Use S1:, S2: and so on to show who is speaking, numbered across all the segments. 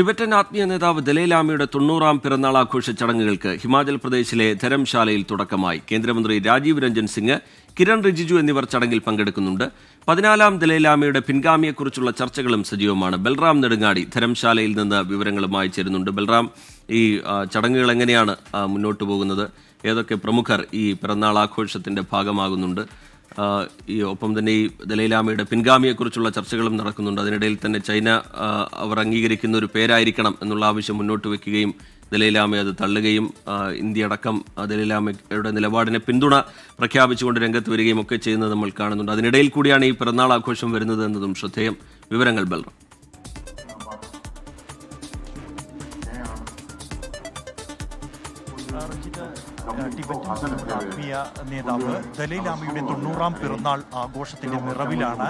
S1: Tibetan ആത്മീയ നേതാവ് ദലൈലാമയുടെ തൊണ്ണൂറാം പിറന്നാൾ ആഘോഷ ചടങ്ങുകൾക്ക് ഹിമാചൽ പ്രദേശിലെ ധരംശാലയിൽ തുടക്കമായി. കേന്ദ്രമന്ത്രി രാജീവ് രഞ്ജൻ സിംഗ് കിരൺ റിജിജു എന്നിവർ ചടങ്ങിൽ പങ്കെടുക്കുന്നുണ്ട്. പതിനാലാം ദലൈലാമയുടെ പിൻഗാമിയെക്കുറിച്ചുള്ള ചർച്ചകളും സജീവമാണ്. ബൽറാം നെടുങ്ങാടി ധരംശാലയിൽ നിന്ന് വിവരങ്ങളുമായി ചേരുന്നുണ്ട്. ബൽറാം ഈ ചടങ്ങുകൾ എങ്ങനെയാണ് മുന്നോട്ട് പോകുന്നത്? ഏതൊക്കെ പ്രമുഖർ ഈ പിറന്നാൾ ആഘോഷത്തിന്റെ ഭാഗമാകുന്നുണ്ട്? ഈ ഒപ്പം തന്നെ ഈ ദലൈലാമയുടെ പിൻഗാമിയെക്കുറിച്ചുള്ള ചർച്ചകളും നടക്കുന്നുണ്ട്. അതിനിടയിൽ തന്നെ ചൈന അവർ അംഗീകരിക്കുന്ന ഒരു പേരായിരിക്കണം എന്നുള്ള ആവശ്യം മുന്നോട്ട് വെക്കുകയും ദലൈലാമയെ അത് തള്ളുകയും ഇന്ത്യ അടക്കം ദലൈലാമയുടെ നിലപാടിനെ പിന്തുണ പ്രഖ്യാപിച്ചുകൊണ്ട് രംഗത്ത് വരികയും ഒക്കെ ചെയ്യുന്നത് നമ്മൾ കാണുന്നുണ്ട്. അതിനിടയിൽ കൂടിയാണ് ഈ പിറന്നാൾ ആഘോഷം വരുന്നത് എന്നതും ശ്രദ്ധേയം. വിവരങ്ങൾ ബൽറാം.
S2: ആത്മീയ നേതാവ് ദലൈലാമയുടെ തൊണ്ണൂറാം പിറന്നാൾ ആഘോഷത്തിന്റെ നിറവിലാണ്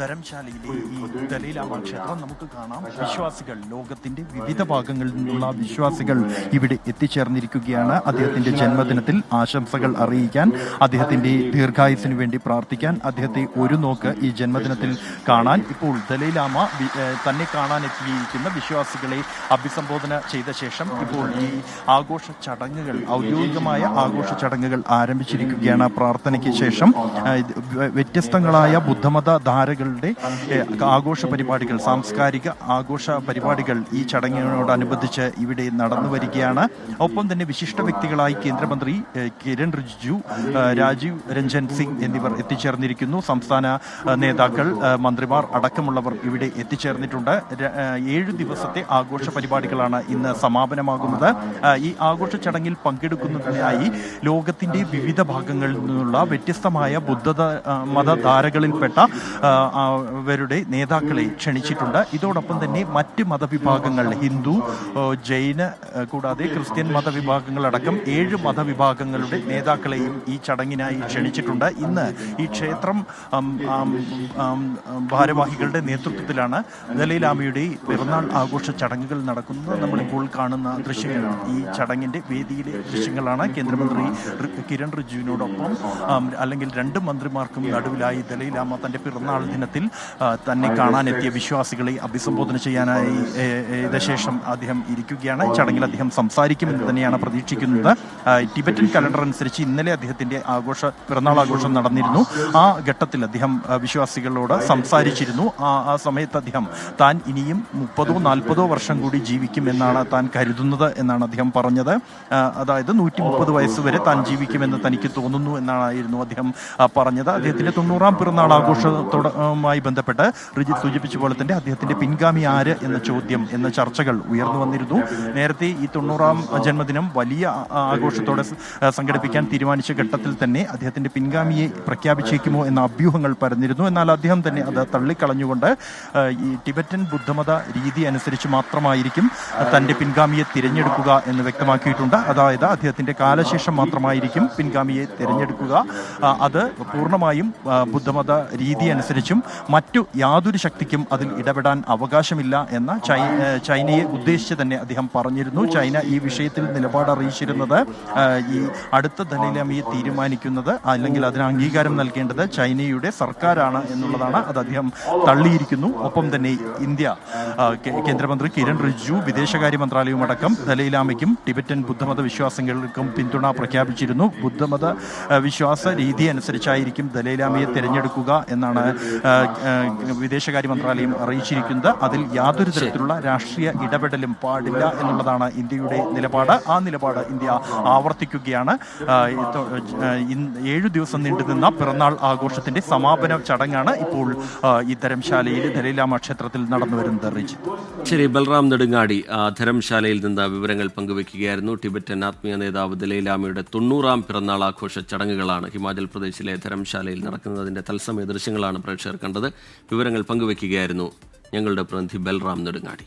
S2: ധരംശാലയിലെ ഈ ദലൈലാമ ക്ഷേത്രം. നമുക്ക് കാണാം വിശ്വാസികൾ ലോകത്തിന്റെ വിവിധ ഭാഗങ്ങളിൽ നിന്നുള്ള വിശ്വാസികൾ ഇവിടെ എത്തിച്ചേർന്നിരിക്കുകയാണ്. അദ്ദേഹത്തിന്റെ ജന്മദിനത്തിൽ ആശംസകൾ അറിയിക്കാൻ അദ്ദേഹത്തിന്റെ ദീർഘായുസിനു വേണ്ടി പ്രാർത്ഥിക്കാൻ അദ്ദേഹത്തെ ഒരു നോക്ക് ഈ ജന്മദിനത്തിൽ കാണാൻ ഇപ്പോൾ ദലൈലാമ തന്നെ കാണാൻ എത്തിയിരിക്കുന്ന വിശ്വാസികളെ അഭിസംബോധന ചെയ്ത ശേഷം ഇപ്പോൾ ഈ ആഘോഷ ചടങ്ങുകൾ ഔദ്യോഗികമായ ആഘോഷ ചടങ്ങുകൾ ആരംഭിച്ചിരിക്കുകയാണ്. പ്രാർത്ഥനയ്ക്ക് ശേഷം വ്യത്യസ്തങ്ങളായ ബുദ്ധമത ധാരകളുടെ ആഘോഷ പരിപാടികൾ സാംസ്കാരിക ആഘോഷ പരിപാടികൾ ഈ ചടങ്ങിനോടനുബന്ധിച്ച് ഇവിടെ നടന്നു വരികയാണ്. ഒപ്പം തന്നെ വിശിഷ്ട വ്യക്തികളായി കേന്ദ്രമന്ത്രി കിരൺ റിജിജു രാജീവ് രഞ്ജൻ സിംഗ് എന്നിവർ എത്തിച്ചേർന്നിരിക്കുന്നു. സംസ്ഥാന നേതാക്കൾ മന്ത്രിമാർ അടക്കമുള്ളവർ ഇവിടെ എത്തിച്ചേർന്നിട്ടുണ്ട്. ഏഴ് ദിവസത്തെ ആഘോഷ പരിപാടികളാണ് ഇന്ന് സമാപനമാകുന്നത്. ഈ ആഘോഷ ചടങ്ങിൽ പങ്കെടുക്കുന്നതിനായി ലോകത്തിന്റെ വിവിധ ഭാഗങ്ങളിൽ നിന്നുള്ള വ്യത്യസ്തമായ ബുദ്ധ മതധാരകളിൽപ്പെട്ട അവരുടെ നേതാക്കളെ ക്ഷണിച്ചിട്ടുണ്ട്. ഇതോടൊപ്പം തന്നെ മറ്റ് മതവിഭാഗങ്ങൾ ഹിന്ദു ജൈന കൂടാതെ ക്രിസ്ത്യൻ മതവിഭാഗങ്ങളടക്കം ഏഴ് മതവിഭാഗങ്ങളുടെ നേതാക്കളെയും ഈ ചടങ്ങിനായി ക്ഷണിച്ചിട്ടുണ്ട്. ഇന്ന് ഈ ക്ഷേത്രം ഭാരവാഹികളുടെ നേതൃത്വത്തിലാണ് ദലൈലാമയുടെ പിറന്നാൾ ആഘോഷ ചടങ്ങുകൾ നടക്കുന്നത്. നമ്മളിപ്പോൾ കാണുന്ന ദൃശ്യങ്ങളാണ് ഈ ചടങ്ങിന്റെ വേദിയിലെ ദൃശ്യങ്ങളാണ്. കേന്ദ്രമന്ത്രി കിരൺ റിജുവിനോടൊപ്പം അല്ലെങ്കിൽ രണ്ട് മന്ത്രിമാർക്കും നടുവിലായി ദലൈലാമ തന്റെ പിറന്നാൾ ദിനത്തിൽ തന്നെ കാണാനെത്തിയ വിശ്വാസികളെ അഭിസംബോധന ചെയ്യാനായി ശേഷം അദ്ദേഹം ഇരിക്കുകയാണ്. ചടങ്ങിൽ അദ്ദേഹം സംസാരിക്കുമെന്ന് തന്നെയാണ് പ്രതീക്ഷിക്കുന്നത്. ടിബറ്റൻ കലണ്ടർ അനുസരിച്ച് ഇന്നലെ അദ്ദേഹത്തിന്റെ ആഘോഷ പിറന്നാൾ ആഘോഷം നടന്നിരുന്നു. ആ ഘട്ടത്തിൽ അദ്ദേഹം വിശ്വാസികളോട് സംസാരിച്ചിരുന്നു. ആ സമയത്ത് അദ്ദേഹം താൻ ഇനിയും മുപ്പതോ നാൽപ്പതോ വർഷം കൂടി ജീവിക്കും എന്നാണ് താൻ കരുതുന്നത് എന്നാണ് അദ്ദേഹം പറഞ്ഞത്. അതായത് നൂറ്റി മുപ്പത് വയസ്സ് വരെ താൻ ജീവിക്കുമെന്ന് തനിക്ക് തോന്നുന്നു എന്നായിരുന്നു അദ്ദേഹം പറഞ്ഞത്. അദ്ദേഹത്തിന്റെ തൊണ്ണൂറാം പിറന്നാൾ ആഘോഷത്തോടുമായി ബന്ധപ്പെട്ട് റിജിത്ത് സൂചിപ്പിച്ച പോലെ തന്നെ അദ്ദേഹത്തിന്റെ പിൻഗാമി ആര് എന്ന ചോദ്യം എന്ന ചർച്ചകൾ ഉയർന്നു വന്നിരുന്നു. നേരത്തെ ഈ തൊണ്ണൂറാം ജന്മദിനം വലിയ ആഘോഷത്തോടെ സംഘടിപ്പിക്കാൻ തീരുമാനിച്ച ഘട്ടത്തിൽ തന്നെ അദ്ദേഹത്തിന്റെ പിൻഗാമിയെ പ്രഖ്യാപിച്ചേക്കുമോ എന്ന അഭ്യൂഹങ്ങൾ പരന്നിരുന്നു. എന്നാൽ അദ്ദേഹം തന്നെ അത് തള്ളിക്കളഞ്ഞുകൊണ്ട് ഈ ടിബറ്റൻ ബുദ്ധമത രീതി അനുസരിച്ച് മാത്രമായിരിക്കും തന്റെ പിൻഗാമിയെ തിരഞ്ഞെടുക്കുക എന്ന് വ്യക്തമാക്കിയിട്ടുണ്ട്. അതായത് അദ്ദേഹത്തിന്റെ കാലശേഷം മാത്രമായിരിക്കും പിൻഗാമിയെ തിരഞ്ഞെടുക്കുക. അത് പൂർണമായും ബുദ്ധമത രീതി അനുസരിച്ചും മറ്റു യാതൊരു ശക്തിക്കും അതിൽ ഇടപെടാൻ അവകാശമില്ല എന്ന ചൈനയെ ഉദ്ദേശിച്ച് തന്നെ അദ്ദേഹം പറഞ്ഞിരുന്നു. ചൈന ഈ വിഷയത്തിൽ നിലപാട് അറിയിച്ചിരുന്നത് ഈ അടുത്ത ദലൈലാമയെ തീരുമാനിക്കുന്നത് അല്ലെങ്കിൽ അതിന് അംഗീകാരം നൽകേണ്ടത് ചൈനയുടെ സർക്കാരാണ് എന്നുള്ളതാണ് അത് അദ്ദേഹം തള്ളിയിരിക്കുന്നു. ഒപ്പം തന്നെ ഇന്ത്യ കേന്ദ്രമന്ത്രി കിരൺ റിജിജു വിദേശകാര്യ മന്ത്രാലയവും അടക്കം ദലൈലാമയ്ക്കും ടിബറ്റൻ ബുദ്ധമത വിശ്വാസങ്ങൾക്കും പിന്തുണ പ്രഖ്യാപിച്ചിരുന്നു. ബുദ്ധമത വിശ്വാസ രീതി അനുസരിച്ചായിരിക്കും ദലൈലാമയെ തിരഞ്ഞെടുക്കുക എന്നാണ് വിദേശകാര്യ മന്ത്രാലയം അറിയിച്ചിരിക്കുന്നത്. അതിൽ യാതൊരു തരത്തിലുള്ള രാഷ്ട്രീയ ഇടപെടലും പാടില്ല എന്നുള്ളതാണ് ഇന്ത്യയുടെ നിലപാട്. ആ നിലപാട് ഇന്ത്യ ആവർത്തിക്കുകയാണ്. ഏഴു ദിവസം നീണ്ടുനിന്ന പിറന്നാൾ ആഘോഷത്തിന്റെ സമാപന ചടങ്ങാണ് ഇപ്പോൾ ഈ ധരംശാലയിൽ ദലൈലാമ ക്ഷേത്രത്തിൽ നടന്നു വരുന്നത്.
S1: ശരി ബൽറാം നെടുങ്ങാടി ധരംശാലയിൽ നിന്ന് വിവരങ്ങൾ പങ്കുവയ്ക്കുകയായിരുന്നു ടിബറ്റൻ ആത്മീയ നേതാവ് ദലൈലാമയുടെ തൊണ്ണൂറാം പിറന്നാൾ ആഘോഷ ചടങ്ങുകളാണ് ഹിമാചൽ പ്രദേശിലെ ധരംശാലയിൽ നടക്കുന്നതിന്റെ തത്സമയ ദൃശ്യങ്ങളാണ് പ്രേക്ഷകർ കണ്ടത്. വിവരങ്ങൾ പങ്കുവയ്ക്കുകയായിരുന്നു ഞങ്ങളുടെ പ്രതിനിധി ബൽറാം നെടുങ്ങാടി.